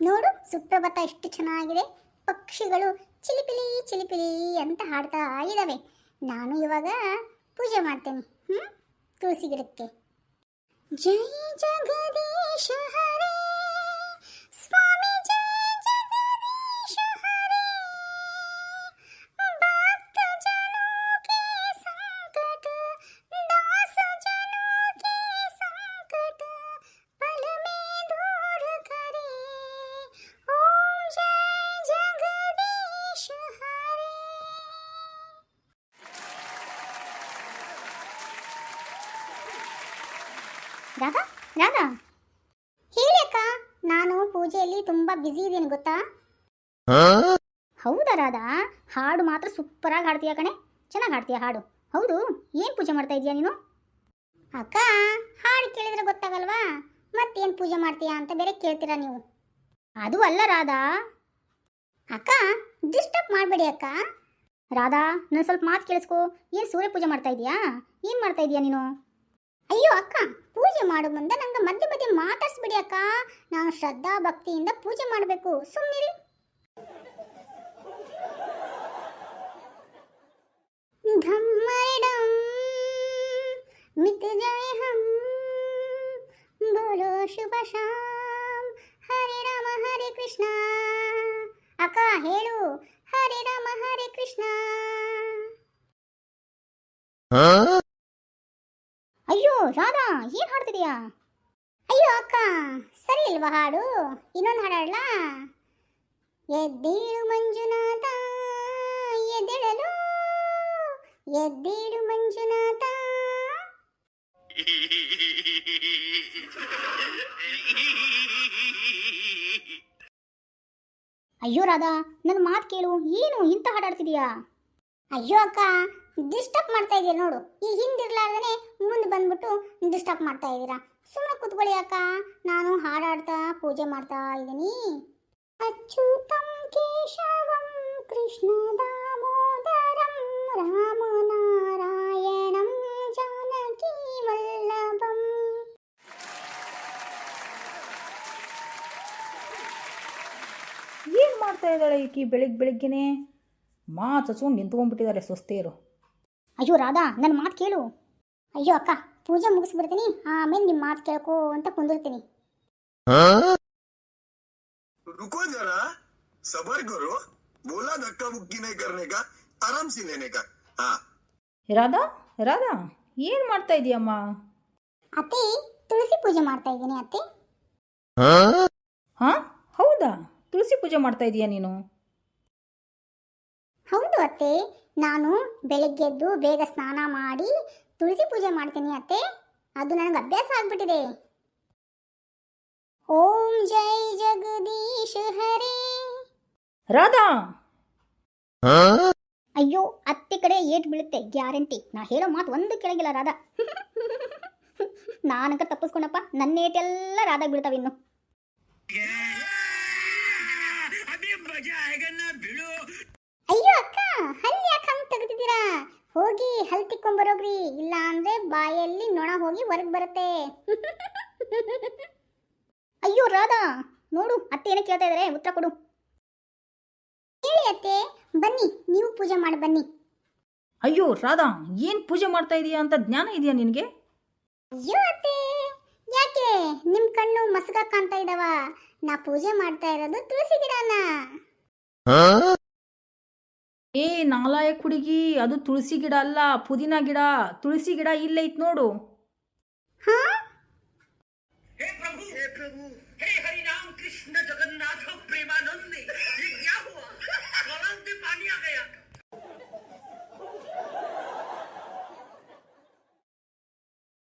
ನೋಡು ಸುಪ್ರಭಾತ ಎಷ್ಟು ಚೆನ್ನಾಗಿದೆ. ಪಕ್ಷಿಗಳು ಚಿಲಿಪಿಲಿ ಚಿಲಿಪಿಲಿ ಅಂತ ಹಾಡ್ತಾ ಇದ್ದಾವೆ ನಾನು ಇವಾಗ ಪೂಜೆ ಮಾಡ್ತೇನೆ ಹ್ಞೂ ತುಳಸಿ ಗಿಡಕ್ಕೆ. ಜೈ ಜಗದೀಶ ರಾಧಾ ರಾಧಾ. ಹೇಳಿ ಅಕ್ಕ ನಾನು ಪೂಜೆಯಲ್ಲಿ ತುಂಬಾ ಬ್ಯುಸಿ ಇದ್ದೀನಿ ಗೊತ್ತಾ? ಹೌದಾ ರಾಧಾ? ಹಾಡು ಮಾತ್ರ ಸೂಪರಾಗಿ ಹಾಡ್ತೀಯ ಕಣೆ? ಚೆನ್ನಾಗಿ ಹಾಡ್ತೀಯ ಹಾಡು? ಹೌದು ಏನು ಪೂಜೆ ಮಾಡ್ತಾ ಇದೀಯ ನೀನು? ಅಕ್ಕ ಹಾಡು ಕೇಳಿದ್ರೆ ಗೊತ್ತಾಗಲ್ವಾ? ಮತ್ತೇನು ಪೂಜೆ ಮಾಡ್ತೀಯಾ ಅಂತ ಬೇರೆ ಕೇಳ್ತೀರಾ ನೀವು? ಅದು ಅಲ್ಲ ರಾಧಾ. ಅಕ್ಕ ಡಿಸ್ಟರ್ಬ್ ಮಾಡಬೇಡಿ ಅಕ್ಕ. ರಾಧಾ ನಾನು ಸ್ವಲ್ಪ ಮಾತು ಕೇಳಿಸ್ಕೊ. ಏನು ಸೂರ್ಯ ಪೂಜೆ ಮಾಡ್ತಾ ಇದೀಯಾ ಏನು ಮಾಡ್ತಾ ಇದೀಯಾ ನೀನು? ಅಯ್ಯೋ ಅಕ್ಕ, ಪೂಜೆ ಮಾಡೋ ಮುಂದೆ ನಂಗೆ ಮಧ್ಯ ಮಧ್ಯ ಮಾತಾಡ್ಸ್ಬಿಡಿ ಅಕ್ಕ. ನಾನು ಶ್ರದ್ಧಾ ಭಕ್ತಿಯಿಂದ ಪೂಜೆ ಮಾಡಬೇಕು. ಸುಮ್ಮನಿರಿ ಧಮ್ಮರಿಡಂ ಮಿತ್ ಜಯ ಹಂ ಬೋಲೋ ಶುಭ ಶಾಮ್, ಹರಿ ರಾಮ ಹರಿ ಕೃಷ್ಣ. ಅಕ್ಕ ಹೇಳು, ಹರಿ ರಾಮ ಹರಿ ಕೃಷ್ಣ. ರಾಧಾ, ಏನ್ ಹಾಡ್ತಿದೀಯಾ? ಅಯ್ಯೋ ಅಕ್ಕ, ಸರಿ ಇಲ್ವಾ ಹಾಡು? ಇನ್ನೊಂದು ಹಾಡು ಹಾಡ್ಲಾ? ಎದ್ದೇಳು ಮಂಜುನಾಥ, ಎದ್ದೇಳಲು? ಎದ್ದೇಳು ಮಂಜುನಾಥ. ಅಯ್ಯೋ ರಾಧಾ ನನ್ನ ಮಾತು ಕೇಳು, ಏನು ಇಂಥ ಹಾಡಾಡ್ತಿದೀಯಾ ಅಯ್ಯೋ ಅಕ್ಕ ಡಿಸ್ಟರ್ಬ್ ಮಾಡ್ತಾ ಇದೀಯ ನೋಡು. ಈ ಹಿಂದಿರ್ಲಾರ್ದೇ ಮುಂದೆ ಬಂದ್ಬಿಟ್ಟು ಡಿಸ್ಟರ್ಬ್ ಮಾಡ್ತಾ ಇದ್ದೀರಾ ಸುಮ್ಮನೆ ಕೂತ್ಕೊಳ್ಳಿ ಅಕ್ಕ, ನಾನು ಹಾಡಾಡ್ತಾ ಪೂಜೆ ಮಾಡ್ತಾ ಇದ್ದೀನಿ. ಅಚ್ಯುತಂ ಕೇಶವಂ ಕೃಷ್ಣ ದಾಮೋದರಂ ರಾಮನಾರಾಯಣಂ ಜಾನಕಿ ವಲ್ಲಭಂ. ಏನು ಮಾಡ್ತಾ ಇದ್ದಾಳೆ ಈಕಿ ಬೆಳಿಗ್ಗೆ ಬೆಳಿಗ್ಗೆನೆ? ಮಾತು ಹಚ್ಕೊಂಡು ನಿಂತ್ಕೊಂಡ್ಬಿಟ್ಟಿದ್ದಾರೆ ಸ್ವಸ್ತಿಯರು ಅಯ್ಯೋ ರಾಧಾ ನನ್ನ ಮಾತು ಕೇಳು ಅಯ್ಯೋ ಅಕ್ಕ ಪೂಜೆ ಮುಗಿಸ್ಬಿಡ್ತೀನಿ ಆಮೇಲೆ ನಿಮ್ಮ ಮಾತು ಕೇಳ್ಕೋ ಅಂತ ಕುಂದಿರ್ತೀನಿ रुको जरा सबर करो बोला धक्का मुक्की नहीं करने का आराम से लेने का हाँ ರಾಧಾ ರಾಧಾ ಏನು ಮಾಡ್ತಾ ಇದೀಯಮ್ಮ ಅತ್ತೆ ತುಳಸಿ ಪೂಜೆ ಮಾಡ್ತಾ ಇದ್ದೀನಿ ಅತ್ತೆ ಹಾಂ ಹೌದಾ ತುಳಸಿ ಪೂಜೆ ಮಾಡ್ತಾ ಇದೀಯಾ ನೀನು ಹೌದು ಅತ್ತೆ ನಾನು ಬೆಳಗ್ಗೆದ್ದು ಬೇಗ ಸ್ನಾನ ಮಾಡಿ ತುಳಸಿ ಪೂಜೆ ಮಾಡ್ತೀನಿ ಅತ್ತೆ. ಅದು ನನಗೆ ಅಭ್ಯಾಸ ಆಗ್ಬಿಟ್ಟಿದೆ. ಓಂ ಜೈ ಜಗದೀಶ ಹರೇ. ರಾಧಾ! ಅಯ್ಯೋ ಅತ್ತೆ ಕಡೆ ಏಟ್ ಬೀಳುತ್ತೆ ಗ್ಯಾರಂಟಿ. ನಾ ಹೇಳೋ ಮಾತು ಒಂದು ಕೆಳಗಿಲ್ಲ ರಾಧಾ. ನಾನಂಕ ತಪ್ಪಿಸ್ಕೊಂಡಪ್ಪ ನನ್ನ ಏಟೆಲ್ಲ ರಾಧಾ ಬೀಳ್ತಾವ ಇನ್ನು ಅಯ್ಯೋ ಅಕ್ಕ ಹಲ್ಲಿ ಯಾಕೆ ಹಂಗೆ ತೆಗೆದಿದ್ದೀರಾ? ಹೋಗಿ ಹಲ್ ತಿಕ್ಕೊಂಬರೋಗ್ರಿ ಇಲ್ಲ ಅಂದ್ರೆ ಬಾಯಲ್ಲಿ ನೊಣ ಹೋಗಿ ಹೊರಗೆ ಬರುತ್ತೆ. ಅಯ್ಯೋ ರಾಧಾ ನೋಡು ಅತ್ತೆ ಏನಕ್ಕೆ ಕೇಳ್ತಾ ಇದಾರೆ ಉತ್ತರ ಕೊಡು. ಹೇಳಿ ಅತ್ತೆ ಬನ್ನಿ ನೀವು ಪೂಜೆ ಮಾಡಿ ಬನ್ನಿ. ಅಯ್ಯೋ ರಾಧಾ ಏನ್ ಪೂಜೆ ಮಾಡ್ತಾ ಇದೀಯಾ ಅಂತ ಜ್ಞಾನ ಇದೆಯಾ ನಿನಗೆ? ಅಯ್ಯೋ ಅತ್ತೆ ಯಾಕೆ? ನಿಮ್ ಕಣ್ಣು ಮಸಗ ಕಾಣ್ತಾ ಇದಾವ. ನಾ ಪೂಜೆ ಮಾಡ್ತಾ ಇರೋದು ತುಳಸಿ ಗಿಡನ. ಏ ನಾಲಾಯಕ್ ಹುಡುಗಿ ಅದು ತುಳಸಿ ಗಿಡ ಅಲ್ಲ ಪುದೀನ ಗಿಡ ತುಳಸಿ ಗಿಡ ಇಲ್ಲೈತ್ ನೋಡು.